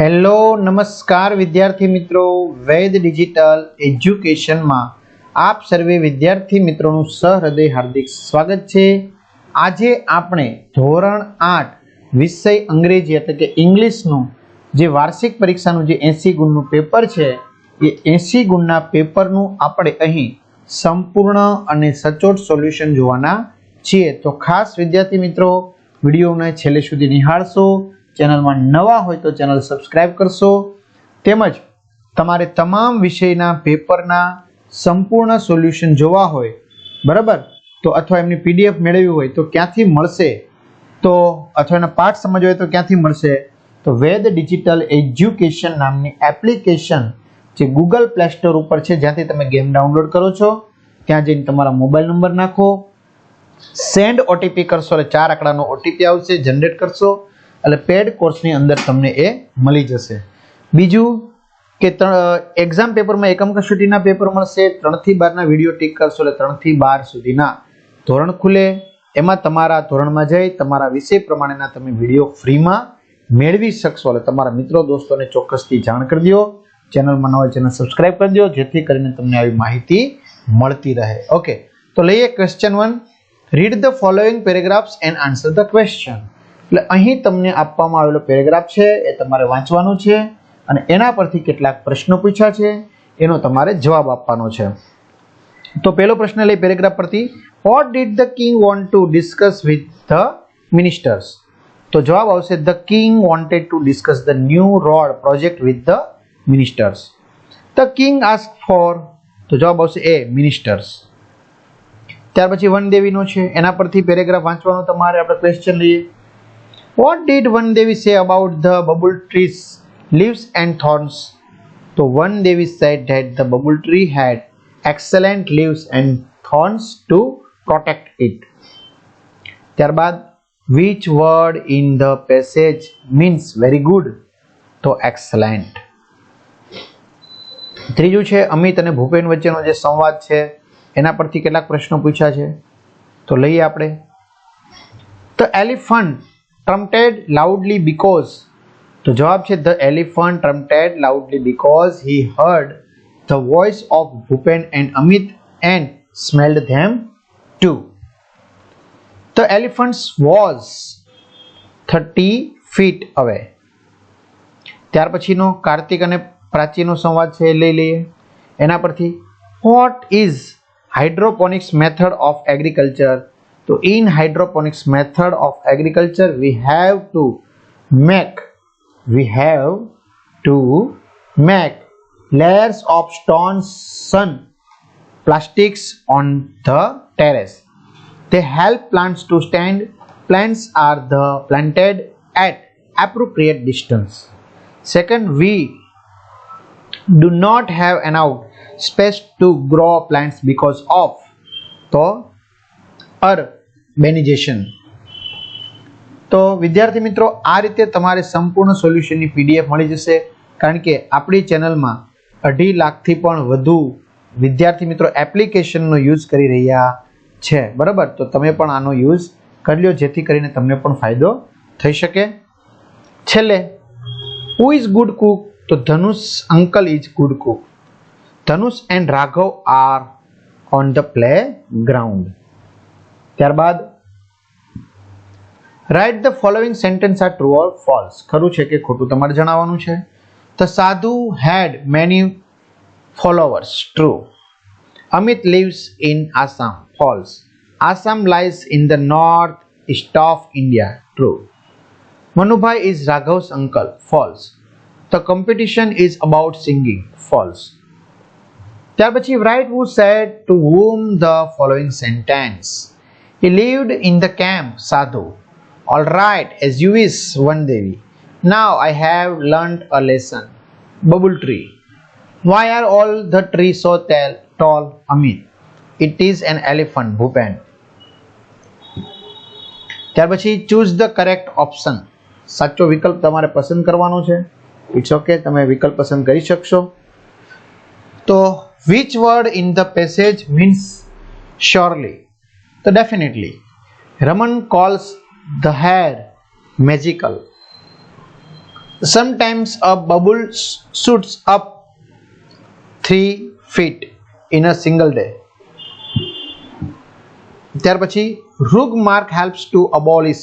Hello નમસ્કાર વિદ્યાર્થી મિત્રો વૈદ ડિજિટલ એજ્યુકેશનમાં આપ સર્વે વિદ્યાર્થી મિત્રોનું સહૃદય હાર્દિક સ્વાગત છે આજે આપણે ધોરણ આઠ વિષય અંગ્રેજી એટલે કે ઇંગ્લિશનું જે વાર્ષિક પરીક્ષાનું જે એંસી ગુણનું પેપર છે એ એંસી ગુણના પેપરનું આપણે અહીં સંપૂર્ણ અને સચોટ સોલ્યુશન જોવાના છીએ તો ખાસ વિદ્યાર્થી મિત્રો વિડીયોને છેલ્લે સુધી નિહાળશો ચેનલમાં નવા હોય તો ચેનલ સબસ્ક્રાઈબ કરશો તેમજ તમારે તમામ વિષયના પેપરના સંપૂર્ણ સોલ્યુશન જોવા હોય બરાબર તો અથવા એમની પીડીએફ મેળવવી હોય તો ક્યાંથી મળશે તો અથવા એના પાઠ સમજ હોય તો ક્યાંથી મળશે તો વેદ ડિજિટલ એજ્યુકેશન નામની એપ્લિકેશન જે ગૂગલ પ્લે સ્ટોર ઉપર છે જ્યાંથી તમે ગેમ ડાઉનલોડ કરો છો ત્યાં જઈને તમારા મોબાઈલ નંબર નાખો સેન્ડ ઓટીપી કરશો એટલે ચાર આંકડાનો ઓટીપી આવશે જનરેટ કરશો એટલે પેડ કોર્સની અંદર તમને એ મળી જશે બીજું કે એક્ઝામ પેપરમાં એકમ કસોટીના પેપર મળશે ત્રણથી બારના વિડીયો ટીક કરશો એટલે ત્રણથી બાર સુધીના ધોરણ ખુલે એમાં તમારા ધોરણમાં જઈ તમારા વિષય પ્રમાણેના તમે વિડીયો ફ્રીમાં મેળવી શકશો એટલે તમારા મિત્રો દોસ્તોને ચોક્કસથી જાણ કરી દો ચેનલમાં નવા ચેનલ સબસ્ક્રાઇબ કરી દો જેથી કરીને તમને આવી માહિતી મળતી રહે ઓકે તો લઈએ question one read the following paragraphs and answer the question એટલે અહીં તમને આપવામાં આવેલો પેરેગ્રાફ છે એ તમારે વાંચવાનો છે અને એના પરથી કેટલાક પ્રશ્નો પૂછ્યા છે એનો તમારે જવાબ આપવાનો છે તો પહેલો પ્રશ્ન લઈ પેરેગ્રાફ પરથી what did the king want to discuss with the ministers તો જવાબ આવશે the king wanted to discuss the new road project with the ministers the king ask for તો જવાબ આવશે એ મિનિસ્ટર્સ ત્યાર પછી વનદેવીનો છે એના પરથી પેરેગ્રાફ વાંચવાનો તમારે આપણે ક્વેશ્ચન લઈએ what did Van Devi say about the babul trees leaves and thorns તો Van Devi said that the babul tree had excellent leaves and thorns to protect it ત્યારબાદ which word in the passage means very good તો excellent ત્રીજું છે અમિત અને ભૂપેન વચ્ચેનો જે સંવાદ છે એના પરથી કેટલાક પ્રશ્નો પૂછ્યા છે તો લઈએ આપણે તો એલિફન્ટ ટ્રમ્પટેડ લાઉડલી બીકોઝ તો જવાબ છે the elephant trumpeted loudly because he heard the voice of Bhupen and Amit and smelled them too the elephants was thirty feet away ત્યાર પછીનો કાર્તિક અને પ્રાચીનો સંવાદ છે એ લઈ લઈએ એના પરથી what is hydroponics method of agriculture So in hydroponics method of agriculture we have to make we have to make layers of stone sun plastics on the terrace. They help plants to stand. Plants are the planted at appropriate distance. Second, we do not have enough space to grow plants because of the earth બેનિજેશન તો વિદ્યાર્થી મિત્રો આ રીતે તમારે સંપૂર્ણ સોલ્યુશનની PDF મળી જશે કારણ કે આપણી ચેનલમાં અઢી લાખથી પણ વધુ વિદ્યાર્થી મિત્રો એપ્લિકેશનનો યુઝ કરી રહ્યા છે બરાબર તો તમે પણ આનો યુઝ કરી લો જેથી કરીને તમને પણ ફાયદો થઈ શકે છેલ્લે હુ ઇઝ ગુડ કુક તો Dhanush uncle is good cook Dhanush and Raghav are on the playground ત્યારબાદ the following sentence sentence true or false. False ખરું છે કે ખોટું તમારે જણાવવાનું The sadhu had many followers. True. Amit lives in Assam. False. Assam lies in the north east of India. True. Manubhai is Raghav's uncle. False. The competition is about singing. False. Tabachi પછી who said to whom the following sentence. He lived in the camp, Sadhu. All right, as you wish, one Devi. Now I have learnt a lesson. Bubble tree. Why are all the trees so tall, Amit? It is an elephant, Bhupen. ત્યાર પછી choose the correct option સાચો વિકલ્પ તમારે પસંદ કરવાનો છે it's okay તમે વિકલ્પ પસંદ કરી શકશો તો which word in the passage means surely તો definitely Raman calls the hair magical. Sometimes a bubble shoots up 3 feet in a single day. ત્યાર પછી Rugmark helps to abolish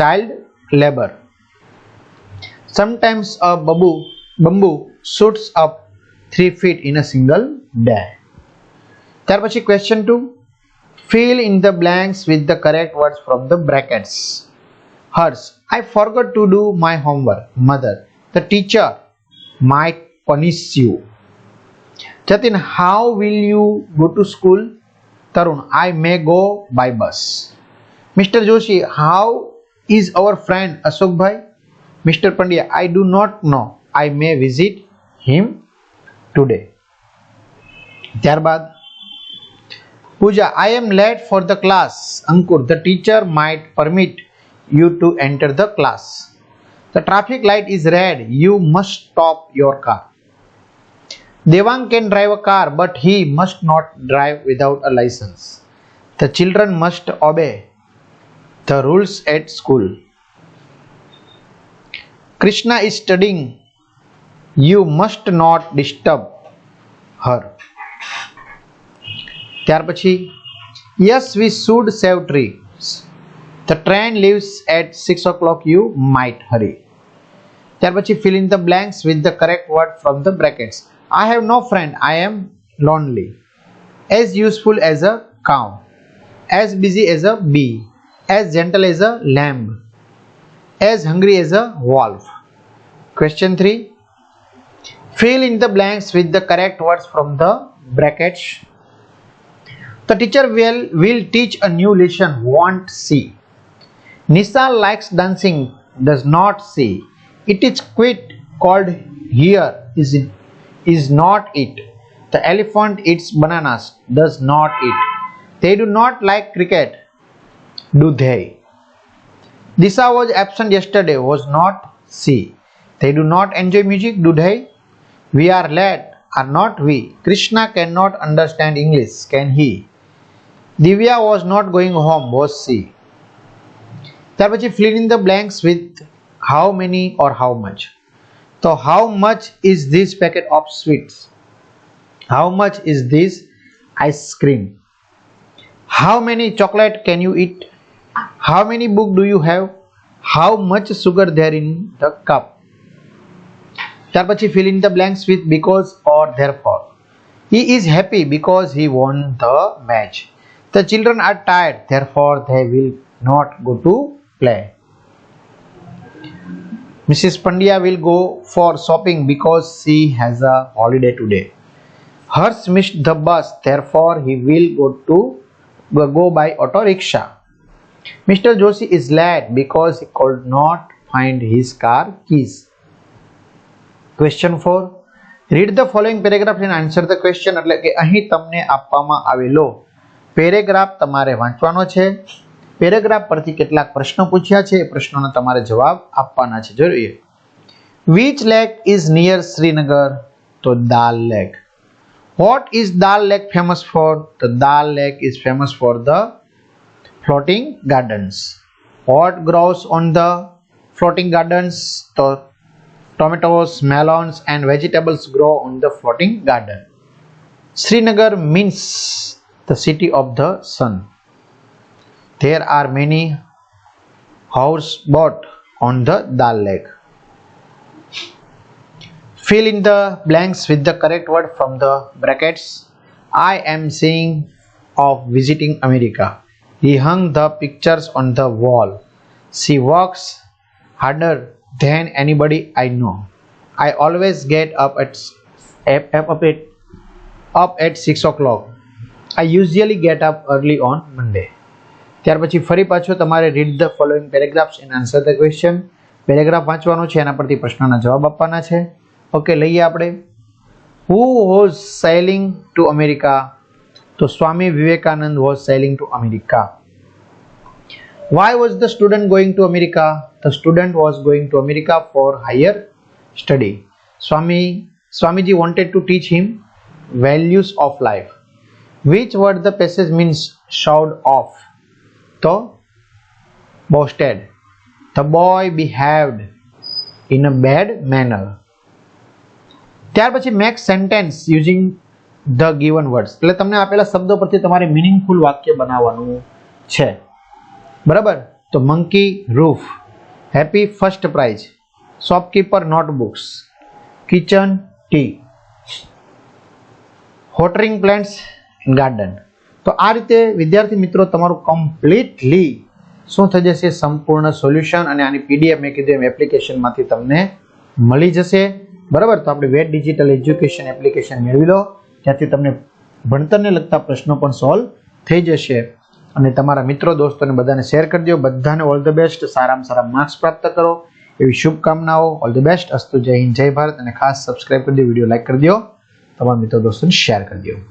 child labour sometimes a બબુ bamboo shoots up three feet in a single day ત્યાર પછી question two fill in the blanks with the correct words from the brackets hers i forgot to do my homework mother the teacher might punish you jatin how will you go to school tarun i may go by bus mr joshi how is our friend ashok bhai mr pandya i do not know i may visit him today ત્યારબાદ Pooja, I am late for the class. Ankur, the teacher might permit you to enter the class. The traffic light is red. You must stop your car. Devang can drive a car, but he must not drive without a license. The children must obey the rules at school. Krishna is studying. You must not disturb her. ત્યાર પછી yes we should save tree the train leaves at six o'clock you might hurry ત્યાર પછી fill in the blanks with the correct word from the brackets I have no friend I am lonely as useful as a cow as busy as a bee as gentle as a lamb as hungry as a wolf Question 3 Fill in the blanks with the correct words from the brackets the teacher will, will teach a new lesson, won't see. Nisa likes dancing, does not see. It is quit called here is it is not it. The elephant eats bananas, does not eat. They do not like cricket, do they? Nisha was absent yesterday, was not see. They do not enjoy music, do they? We are late, are not we? Krishna cannot understand English, can he? Divya was not going home, was she? Then she filled in the blanks with how many or how much. So how much is this packet of sweets? How much is this ice cream? How many chocolate can you eat? How many book do you have? How much sugar there in the cup? Tarpachi fill in the blanks with because or therefore. He is happy because he won the match. The children are tired, therefore they will not go to play. Mrs. Pandya will go for shopping because she has a holiday today. Harsh missed the bus, therefore he will go to go by auto rickshaw. Mr. Joshi is late because he could not find his car keys. Question 4. read the following paragraph and answer the question એટલે કે અહીં તમને આપવામાં આવેલો paragraph તમારે વાંચવાનો છે paragraph પરથી કેટલાક પ્રશ્નો પૂછ્યા છે એ પ્રશ્નોના તમારે જવાબ આપવાના છે જોઈએ which lake is near Srinagar તો Dal Lake what is Dal Lake famous for તો Dal Lake is famous for the floating gardens what grows on the floating gardens તો tomatoes melons and vegetables grow on the floating garden Srinagar means the city of the sun. There are many houseboats on the Dal Lake. Fill in the blanks with the correct word from the brackets. I am seeing of visiting America. He hung the pictures on the wall. She works harder than anybody I know. I always get up at up, up at up at six o'clock I usually get up early on Monday ત્યાર પછી ફરી પાછો તમારે read the following paragraphs and answer the question paragraph વાંચવાનો છે એના પરથી પ્રશ્નના જવાબ આપવાના છે ઓકે લઈએ આપણે who was sailing to America તો Swami Vivekananda was sailing to America why was the student going to America the student was going to America for higher study Swami Swamiji wanted to teach him values of life Which word the passage means શાઉડ of The boasted the boy behaved in a bad manner ત્યાર પછી make sentence using the given words એટલે તમને આપેલા શબ્દો પરથી તમારે meaningful વાક્ય બનાવવાનું છે બરાબર તો monkey roof happy first prize shopkeeper notebooks kitchen tea watering plants garden તો આ રીતે વિદ્યાર્થી મિત્રો તમારું કમ્પ્લીટલી શું થઈ જશે સંપૂર્ણ સોલ્યુશન અને આની પીડીએફ મેં કીધું એમ એપ્લિકેશનમાંથી તમને મળી જશે બરાબર તો આપણે વેટ ડિજિટલ એજ્યુકેશન એપ્લિકેશન મેળવી લો જ્યાંથી તમને ભણતરને લગતા પ્રશ્નો પણ સોલ્વ થઈ જશે અને તમારા મિત્રો દોસ્તોને બધાને શેર કરી દો બધાને ઓલ ધ બેસ્ટ સારામાં સારા માર્ક્સ પ્રાપ્ત કરો એવી શુભકામનાઓ ઓલ ધ બેસ્ટ અસ્તુ જય હિન્દ જય ભારત અને ખાસ સબસ્ક્રાઇબ કરી દો વિડીયો લાઇક કરી દો તમારા મિત્રો દોસ્તોને શેર કરી દો